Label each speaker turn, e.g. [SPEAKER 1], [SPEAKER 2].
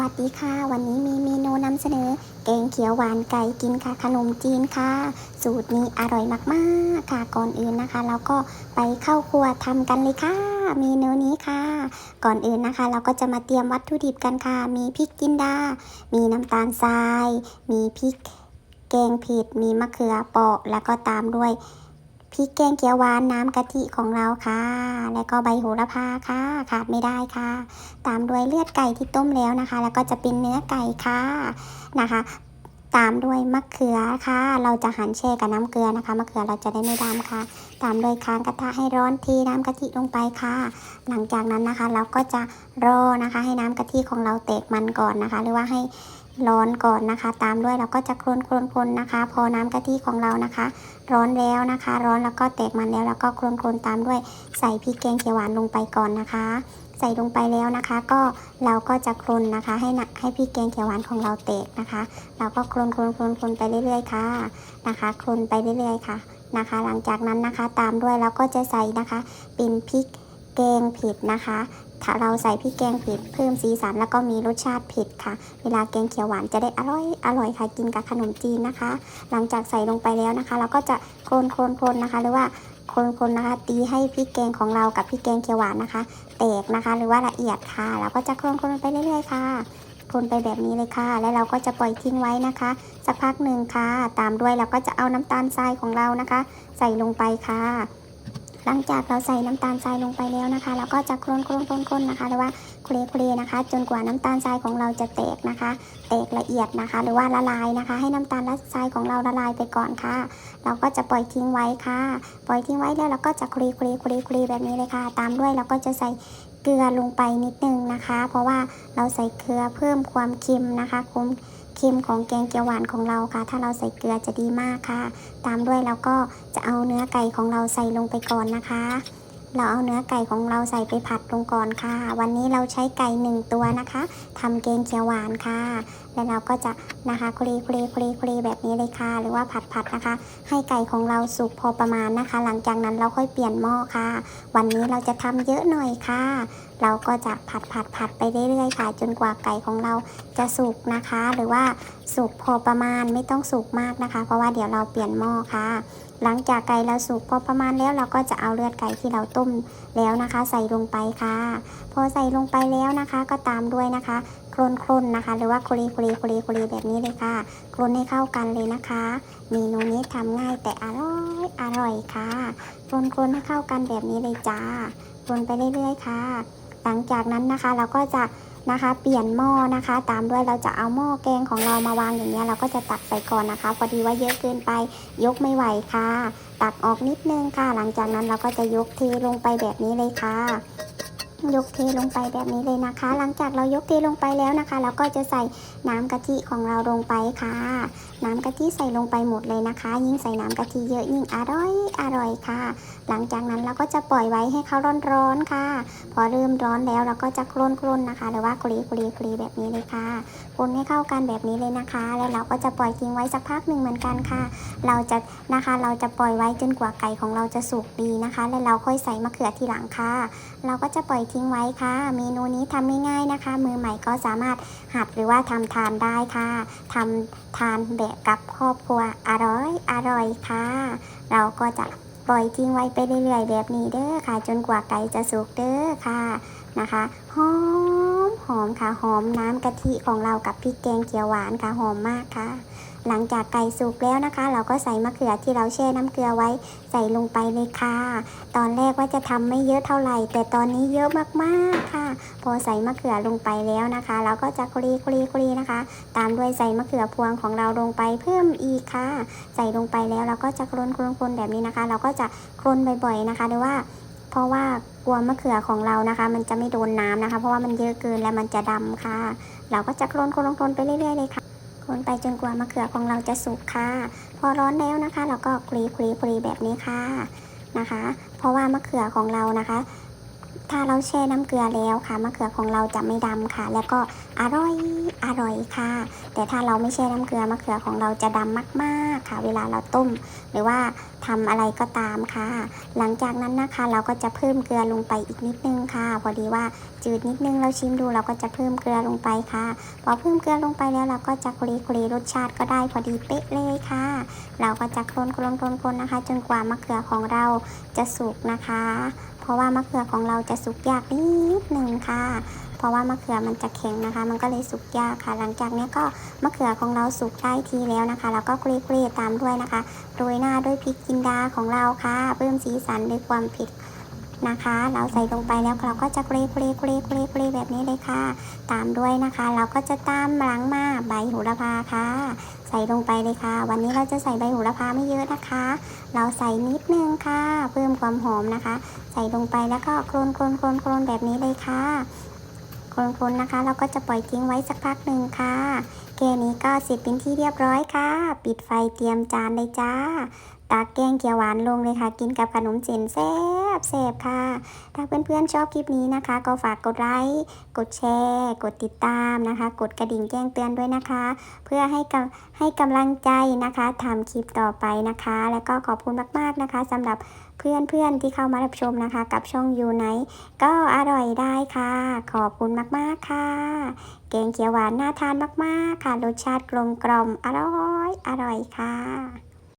[SPEAKER 1] วัสดีค่ะ วันนี้มีเมนูนำเสนอ แกงเขียวหวานไก่กินค่ะขนมจีนค่ะ สูตรนี้อร่อยมากๆค่ะก่อนอื่นนะคะเราก็ไปเข้าครัวทำกันเลยค่ะ เมนูนี้ค่ะ ก่อนอื่นนะคะ เราก็จะมาเตรียมวัตถุดิบกันค่ะ มีพริกจินดา มีน้ำตาลทราย มีพริกแกงเผ็ดมีมะเขือเปราะแล้วก็ตามด้วย พริกแกงเขียวหวานน้ำกะทิของเราค่ะ แล้วก็ใบโหระพาค่ะ ขาดไม่ได้ค่ะ ตามด้วยเลือดไก่ที่ต้มแล้วนะคะ แล้วก็จะเป็นเนื้อไก่ค่ะนะคะ ตามด้วยมะเขือค่ะ เราจะหั่นแช่กับน้ำเกลือนะคะ มะเขือเราจะได้ไม่ดำค่ะ ตามด้วยค้างกระทะให้ร้อนเทีน้ำกะทิลงไปค่ะ หลังจากนั้นนะคะ เราก็จะรอนะคะ ให้น้ำกะทิของเราแตกมันก่อนนะคะ หรือว่าให้ ร้อนก่อนนะคะ ตามด้วยเราก็จะคนคนคนนะคะ พอน้ำกะทิของเรานะคะ ร้อนแล้วนะคะ ร้อนแล้วก็แตกมันแล้วแล้วก็คนคนตามด้วยใส่พริกแกงเขียวหวานลงไปก่อนนะคะ ใส่ลงไปแล้วนะคะ ก็เราก็จะคลุนนะคะให้นะให้พริกแกงเขียวหวานของเราแตกนะคะ เราก็คลุนคลุนคลุนคลุนไปเรื่อยๆค่ะนะคะคลุนไปเรื่อยๆค่ะนะคะ หลังจากนั้นนะคะตามด้วยเราก็จะใส่นะคะเป็นพริกแกงเผ็ดนะคะ ถ้าเราใส่พริกแกงเผ็ดเพิ่มสีสันแล้วก็มีรสชาติเผ็ดค่ะ เวลาแกงเขียวหวานจะได้อร่อยอร่อยค่ะกินกับขนมจีนนะคะ หลังจากใส่ลงไปแล้วนะคะ เราก็จะโคนโคนโคนนะคะ หรือว่าคนๆนะคะตีให้พริกแกงของเรากับพริกแกงเขียวหวานนะคะ แตกนะคะ หรือว่าละเอียดค่ะเราก็จะคนๆไปเรื่อยๆค่ะคนไปแบบนี้เลยค่ะ แล้วเราก็จะปล่อยทิ้งไว้นะคะ สักพักหนึ่งค่ะ ตามด้วยเราก็จะเอาน้ำตาลทรายของเรานะคะ ใส่ลงไปค่ะ หลังจากเราใส่น้ำตาลทรายลงไปแล้วนะคะ เราก็จะคลนคลนคนคนนะคะ หรือว่าเคลเคลนะคะ จนกว่าน้ำตาลทรายของเราจะแตกนะคะ แตกละเอียดนะคะ หรือว่าละลายนะคะ ให้น้ำตาลและทรายของเราละลายไปก่อนค่ะ เราก็จะปล่อยทิ้งไว้ค่ะ ปล่อยทิ้งไว้แล้วเราก็จะคลีคลีคลีคลแบบนี้เลยค่ะ ตามด้วยเราก็จะใส่เกลือลงไปนิดนึงนะคะ เพราะว่าเราใส่เกลือเพิ่มความเค็มนะคะความ เค็มของแกงเขียวหวานของเราค่ะ ถ้าเราใส่เกลือจะดีมากค่ะ ตามด้วยเราก็จะเอาเนื้อไก่ของเราใส่ลงไปก่อนนะคะ เราเอาเนื้อไก่ของเราใส่ไปผัดลงก่อนค่ะ วันนี้เราใช้ไก่หนึ่งตัวนะคะทำแกงเขียวหวานค่ะ แล้วเราก็จะนะคะคลีคลีคลีคลีแบบนี้เลยค่ะ หรือว่าผัดผัดนะคะ ให้ไก่ของเราสุกพอประมาณนะคะ หลังจากนั้นเราค่อยเปลี่ยนหม้อค่ะ วันนี้เราจะทำเยอะหน่อยค่ะ เราก็จะผัดผัดผัดไปเรื่อยๆค่ะจนกว่าไก่ของเราจะสุกนะคะ หรือว่าสุกพอประมาณไม่ต้องสุกมากนะคะ เพราะว่าเดี๋ยวเราเปลี่ยนหม้อค่ะ หลังจากไก่เราสุกพอประมาณแล้วเราก็จะเอาเลือดไก่ที่เราต้มแล้วนะคะ ใส่ลงไปค่ะ พอใส่ลงไปแล้วนะคะ ก็ตามด้วยนะคะโคลนโคลนนะคะ หรือว่าคุรีคุรีคุรีคุรีแบบนี้เลยค่ะโคลนให้เข้ากันเลยนะคะเมนูนี้ทำง่ายแต่อร่อยอร่อยค่ะโคลนโคลนให้เข้ากันแบบนี้เลยจ้าโคลนไปเรื่อยๆค่ะ หลังจากนั้นนะคะเราก็จะนะคะ เปลี่ยนหม้อนะคะ ตามด้วยเราจะเอาหม้อแกงของเรามาวางอย่างเงี้ยเราก็จะตักใส่ก่อนนะคะ พอดีว่าเยอะเกินไปยกไม่ไหวค่ะ ตักออกนิดนึงค่ะ หลังจากนั้นเราก็จะยกเทลงไปแบบนี้เลยค่ะ ยกเทลงไปแบบนี้เลยนะคะ หลังจากเรายกเทลงไปแล้วนะคะ เราก็จะใส่น้ำกะทิของเราลงไปค่ะ น้ำกะทิใส่ลงไปหมดเลยนะคะ ยิ่งใส่น้ำกะทิเยอะยิ่งอร่อยอร่อยค่ะ หลังจากนั้นเราก็จะปล่อยไว้ให้เขาร้อนๆค่ะ พอเริ่มร้อนแล้วเราก็จะโคลนๆนนะคะ หรือว่าคลีคลีคลีแบบนี้เลยค่ะคนให้เข้ากันแบบนี้เลยนะคะ แล้วเราก็จะปล่อยทิ้งไว้สักพักหนึ่งเหมือนกันค่ะ เราจะนะคะเราจะปล่อยไว้จนกว่าไก่ของเราจะสุกดีนะคะ แล้วเราค่อยใส่มะเขือทีหลังค่ะ เราก็จะปล่อยทิ้งไว้ค่ะ เมนูนี้ทำง่ายๆนะคะ มือใหม่ก็สามารถหัดหรือว่าทำทานได้ค่ะทำทานแบบกับครอบครัวอร่อยอร่อยค่ะ เราก็จะปล่อยทิ้งไว้ไปเรื่อยๆแบบนี้เด้อค่ะ จนกว่าไก่จะสุกเด้อค่ะนะคะหอม หอมค่ะหอมน้ำกะทิของเรากับพริกแกงเขียวหวานค่ะหอมมากค่ะ หลังจากไก่สุกแล้วนะคะ เราก็ใส่มะเขือที่เราแช่น้ำเกลือไว้ใส่ลงไปเลยค่ะ ตอนแรกว่าจะทำไม่เยอะเท่าไหร่ แต่ตอนนี้เยอะมากๆค่ะ พอใส่มะเขือลงไปแล้วนะคะ เราก็จะคลีคลีคลีนะคะ ตามด้วยใส่มะเขือพวงของเราลงไปเพิ่มอีกค่ะ ใส่ลงไปแล้วเราก็จะคลนคลนคลนแบบนี้นะคะ เราก็จะคลนบ่อยๆนะคะหรือว่า เพราะว่ากลัวมะเขือของเรานะคะ มันจะไม่โดนน้ำนะคะ เพราะว่ามันเยอะเกินแล้วมันจะดำค่ะ เราก็จะคลนคลนคลนไปเรื่อยๆเลยค่ะคนไปจนกว่ามะเขือของเราจะสุกค่ะ พอร้อนแล้วนะคะ เราก็คลีคลีคลีแบบนี้ค่ะนะคะ เพราะว่ามะเขือของเรานะคะ ถ้าเราแช่น้ำเกลือแล้วค่ะมะเขือของเราจะไม่ดำค่ะ แล้วก็อร่อยอร่อยค่ะ แต่ถ้าเราไม่แช่น้ำเกลือมะเขือของเราจะดำมากๆค่ะ เวลาเราต้ม หรือว่าทำอะไรก็ตามค่ะ หลังจากนั้นนะคะ เราก็จะเพิ่มเกลือลงไปอีกนิดนึงค่ะ พอดีว่าจืดนิดนึงเราชิมดูเราก็จะเพิ่มเกลือลงไปค่ะ พอเพิ่มเกลือลงไปแล้วเราก็จะคลีคลีรสชาติก็ได้พอดีเป๊ะเลยค่ะ เราก็จะคนคนคนคนนะคะ จนกว่ามะเขือของเราจะสุกนะคะ เพราะว่ามะเขือของเราจะสุกยากนิดหนึ่งค่ะ เพราะว่ามะเขือมันจะแข็งนะคะ มันก็เลยสุกยากค่ะ หลังจากนี้ก็มะเขือของเราสุกได้ทีแล้วนะคะเราก็คลีคลีตามด้วยนะคะ โรยหน้าด้วยพริกจินดาของเราค่ะ เพิ่มสีสันด้วยความเผ็ดนะคะ เราใส่ลงไปแล้วเราก็จะเกรเกรเกรเกรเกรแบบนี้เลยค่ะ ตามด้วยนะคะ เราก็จะตามหลังมาใบโหระพาค่ะ ใส่ลงไปเลยค่ะ วันนี้เราจะใส่ใบโหระพาไม่เยอะนะคะ เราใส่นิดนึงค่ะ เพิ่มความหอมนะคะ ใส่ลงไปแล้วก็โคลนโคลนโคลนโคลนแบบนี้เลยค่ะโคลนๆนะคะ เราก็จะปล่อยทิ้งไว้สักพักหนึ่งค่ะแค่นี้ก็เสร็จเป็นที่เรียบร้อยค่ะ ปิดไฟเตรียมจานเลยจ้า ตักแกงเขียวหวานลงเลยค่ะ กินกับขนมเส้นแซ่บแซ่บค่ะ ถ้าเพื่อนๆชอบคลิปนี้นะคะ ก็ฝากกดไลค์กดแชร์ กดติดตามนะคะ กดกระดิ่งแจ้งเตือนด้วยนะคะ เพื่อให้กำให้กำลังใจนะคะทำคลิปต่อไปนะคะ แล้วก็ขอบคุณมากๆนะคะสำหรับเพื่อนๆที่เข้ามารับชมนะคะ กับช่องยูไนก็อร่อยได้ค่ะ ขอบคุณมากๆค่ะแกงเขียวหวานน่าทานมากๆค่ะรสชาติกลมกล่อมอร่อยอร่อยค่ะ